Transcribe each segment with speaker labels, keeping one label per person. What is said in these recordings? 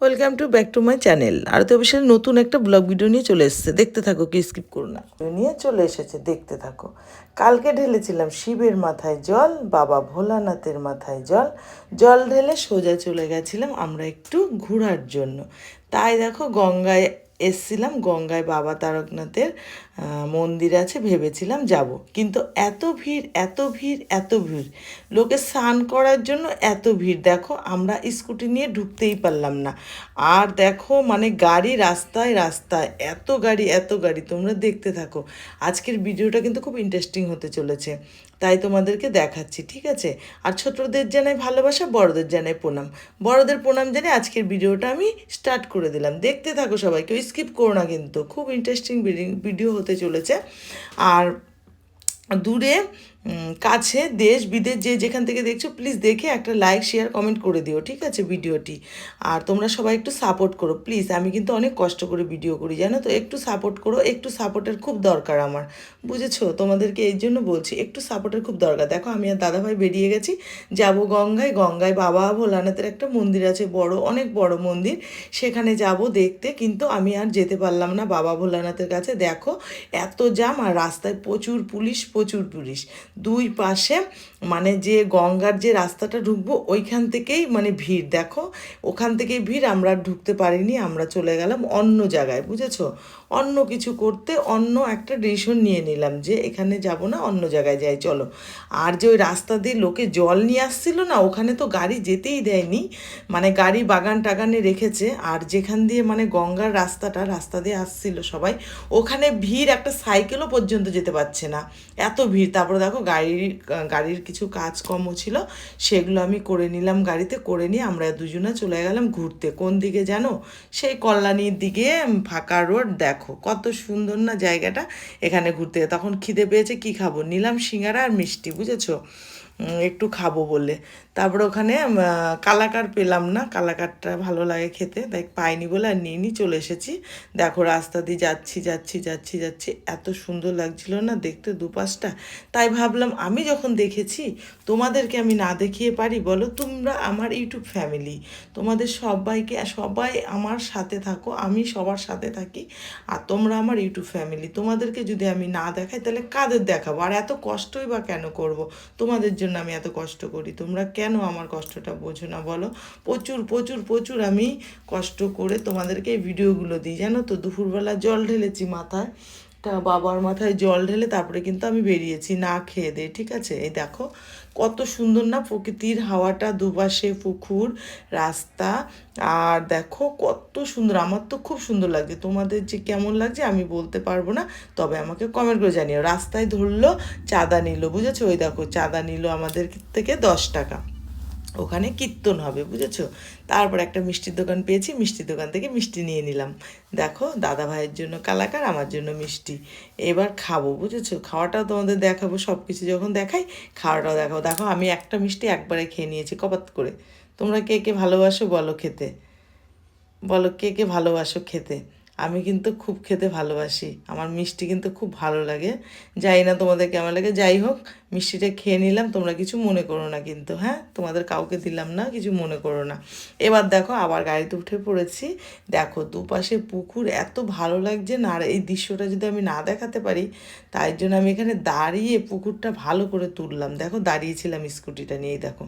Speaker 1: Welcome to back to my channel. আর তো অবশ্যই নতুন একটা ব্লগ ভিডিও নিয়ে চলে এসেছে। দেখতে থাকো, কি স্কিপ করো না। নিয়ে চলে এসেছে, দেখতে থাকো। কালকে ঢেলেছিলাম শিবের মাথায় জল, বাবা ভোলানাথের মাথায় জল। জল ঢেলে সোজা চলে গেছিলাম আমরা একটু ঘোরার জন্য। তাই দেখো গঙ্গায় এসছিলাম গঙ্গায় বাবা তারকনাথের মন্দির আছে, ভেবেছিলাম যাব। কিন্তু এত ভিড় এত ভিড় এত ভিড়। লোকে স্নান করার জন্য এত ভিড়। দেখো, আমরা স্কুটি নিয়ে ঢুকতেই পারলাম না। আর দেখো মানে গাড়ি রাস্তায় রাস্তায়, এত গাড়ি এত গাড়ি। তোমরা দেখতে থাকো। আজকের ভিডিওটা কিন্তু খুব ইন্টারেস্টিং হতে চলেছে। তাই তোমাদেরকে দেখাচ্ছি, ঠিক আছে? আর ছোটদের জানাই ভালোবাসা, বড়দের জানাই প্রণাম। বড়দের প্রণাম জানাই আজকের ভিডিওটা আমি স্টার্ট করে দিলাম। দেখতে থাকো সবাই, কেউ স্কিপ করো না কিন্তু। খুব ইন্টারেস্টিং ভিডিও হতে চলেছে। আর দূরে কাছে, দেশ, বিদেশ, যে যেখান থেকে দেখছ প্লিজ দেখে একটা লাইক শেয়ার কমেন্ট করে দিও, ঠিক আছে ভিডিওটি? আর তোমরা সবাই একটু সাপোর্ট করো প্লিজ আমি কিন্তু অনেক কষ্ট করে ভিডিও করি, জানো তো? একটু সাপোর্ট করো, একটু সাপোর্টের খুব দরকার আমার। বুঝেছ? তোমাদেরকে এই জন্য বলছি, একটু সাপোর্টের খুব দরকার। দেখো, আমি আর দাদাভাই বেরিয়ে গেছি। যাব গঙ্গায়। গঙ্গায় বাবা ভোলানাথের একটা মন্দির আছে, বড়, অনেক বড় মন্দির। সেখানে যাব দেখতে, কিন্তু আমি আর যেতে পারলাম না বাবা ভোলানাথের কাছে। দেখো, এত জাম আর রাস্তায় প্রচুর পুলিশ প্রচুর পুলিশ। দুই পাশে মানে যে গঙ্গার যে রাস্তাটা ঢুকবো, ওইখান থেকেই মানে ভিড়, দেখো। ওখান থেকেই ভিড়, আমরা ঢুকতে পারিনি, আমরা চলে গেলাম অন্য জায়গায়, বুঝেছ? অন্য কিছু করতে অন্য একটা ডিসিশন নিয়ে নিলাম যে এখানে যাব না, অন্য জায়গায় যাই, চলো। আর যে ওই রাস্তা দিয়ে লোকে জল নিয়ে আসছিল না, ওখানে তো গাড়ি যেতেই দেয়নি মানে গাড়ি বাগান টাগানে রেখেছে, আর যেখান দিয়ে মানে গঙ্গার রাস্তাটা, রাস্তা দিয়ে আসছিল সবাই, ওখানে ভিড় একটা সাইকেলও পর্যন্ত যেতে পারছে না। এত ভিড়। তারপরে দেখো গাড়ির গাড়ির কিছু কাজকর্ম ছিল, সেগুলো আমি করে নিলাম গাড়িতে, করে নিয়ে আমরা দুজনে চলে গেলাম ঘুরতে। কোন দিকে জানো? সেই কল্যাণীর দিকে ফাঁকা রোড, দেখো। কত সুন্দর না জায়গাটা এখানে ঘুরতে। তখন খিদে পেয়েছে, কি খাব? নিলাম সিঙ্গারা আর মিষ্টি, বুঝেছ? একটু খাব বলে। তারপরে ওখানে কালাকার পেলাম না, কালাকারটা ভালো লাগে খেতে, তাই পাইনি বলে আর নিয়ে চলে এসেছি। দেখো রাস্তা দিয়ে যাচ্ছি যাচ্ছি যাচ্ছি যাচ্ছি, এত সুন্দর লাগছিল না দেখতে দুপাশটা। তাই ভাবলাম আমি যখন দেখেছি, তোমাদেরকে আমি না দেখিয়ে পারি, বলো তোমরা আমার ইউটিউব ফ্যামিলি, তোমাদের সবাইকে, সবাই আমার সাথে থাকো, আমি সবার সাথে থাকি, আর তোমরা আমার ইউটিউব ফ্যামিলি। তোমাদেরকে যদি আমি না দেখাই, তাহলে কাদের দেখাবো? আর এত কষ্টই বা কেন করব? তোমাদের জন্য আমি এত কষ্ট করি? তোমরা কেন আমার কষ্টটা বোঝো না? বলো। প্রচুর প্রচুর প্রচুর আমি কষ্ট করে তোমাদেরকে এই ভিডিওগুলো দিই। জানো তো, দুপুরবেলা জল ঢেলেছি মাথায়। তা বাবার মাথায় জল ঢেলে তারপরে কিন্তু আমি বেরিয়েছি, না খেয়ে দিয়ে, ঠিক আছে? এই দেখো, কত সুন্দর না প্রকৃতির হাওয়াটা, দুপাশে পুকুর, রাস্তা, আর দেখো কত সুন্দর, আমার তো খুব সুন্দর লাগছে তোমাদের যে কেমন লাগছে আমি বলতে পারব না, তবে আমাকে কমেন্ট করে জানিও। রাস্তায় ধরলো, চাঁদা নিল, বুঝেছ? ওই দেখো, চাঁদা নিল আমাদের থেকে দশ টাকা। ওখানে কীর্তন হবে, বুঝেছ? তারপর একটা মিষ্টির দোকান পেয়েছি, মিষ্টির দোকান থেকে মিষ্টি নিয়ে নিলাম। দেখো, দাদা ভাইয়ের জন্য কালাকার, আমার জন্য মিষ্টি। এবার খাব, বুঝেছ? খাওয়াটাও তোমাদের দেখাবো সব কিছু যখন দেখাই, খাওয়াটাও দেখাবো। দেখো, আমি একটা মিষ্টি একবারে খেয়ে নিয়েছি, কপাত করে। তোমরা কে কে ভালোবাসো বলো খেতে। বলো কে কে ভালোবাসো খেতে। আমি কিন্তু খুব খেতে ভালোবাসি। আমার মিষ্টি কিন্তু খুব ভালো লাগে। যাই না তোমাদের কেমন লাগে। যাই হোক, মিষ্টিটা খেয়ে নিলাম। তোমরা কিছু মনে করো না কিন্তু হ্যাঁ? তোমাদের কাউকে দিলাম না, কিছু মনে করো না। এবার দেখো, আবার গাড়িতে উঠে পড়েছি। দেখো, দুপাশে পুকুর, এত ভালো লাগছে না। আর এই দৃশ্যটা যদি আমি না দেখাতে পারি, তাই জন্য আমি এখানে দাঁড়িয়ে পুকুরটা ভালো করে তুললাম। দেখো, দাঁড়িয়েছিলাম স্কুটিটা নিয়েই, দেখো।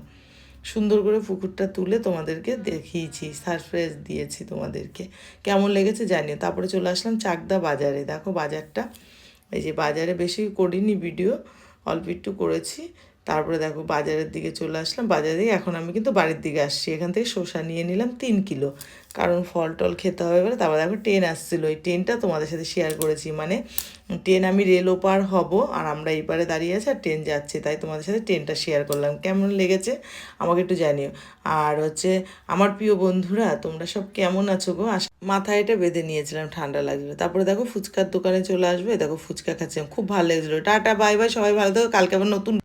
Speaker 1: সুন্দর করে পুকুরটা তুলে তোমাদেরকে দেখিয়েছি সারপ্রাইজ দিয়েছি তোমাদেরকে। কেমন লেগেছে জানিও। তারপরে চলে আসলাম চাকদা বাজারে। দেখো বাজারটা, এই যে বাজারে বেশি করিনি ভিডিও অল্প একটু করেছি। তারপরে দেখো বাজারের দিকে চলে আসলাম। বাজারে এখন আমি কিন্তু বাড়ির দিকে আসছি। এখান থেকে শসা নিয়ে নিলাম তিন কিলো। কারণ ফল টল খেতে হবে বলে তারপর দেখো ট্রেন আসছিল। ওই ট্রেনটা তোমাদের সাথে শেয়ার করেছি। মানে ট্রেন আমি রেল ওপার হব আর আমরা এই পারে দাঁড়িয়ে আছি আর ট্রেন যাচ্ছে। তাই তোমাদের সাথে ট্রেনটা শেয়ার করলাম। কেমন লেগেছে আমাকে একটু জানিও। আর হচ্ছে আমার প্রিয় বন্ধুরা, তোমরা সব কেমন আছো গো? আস- মাথায় এটা বেঁধে নিয়েছিলাম, ঠান্ডা লাগছিল। তারপরে দেখো ফুচকার দোকানে চলে আসবে। দেখো ফুচকা খাচ্ছিলাম খুব ভালো লেগেছিলো। টাটা, বাই বাই, সবাই ভালো থাকো। কালকে আবার নতুন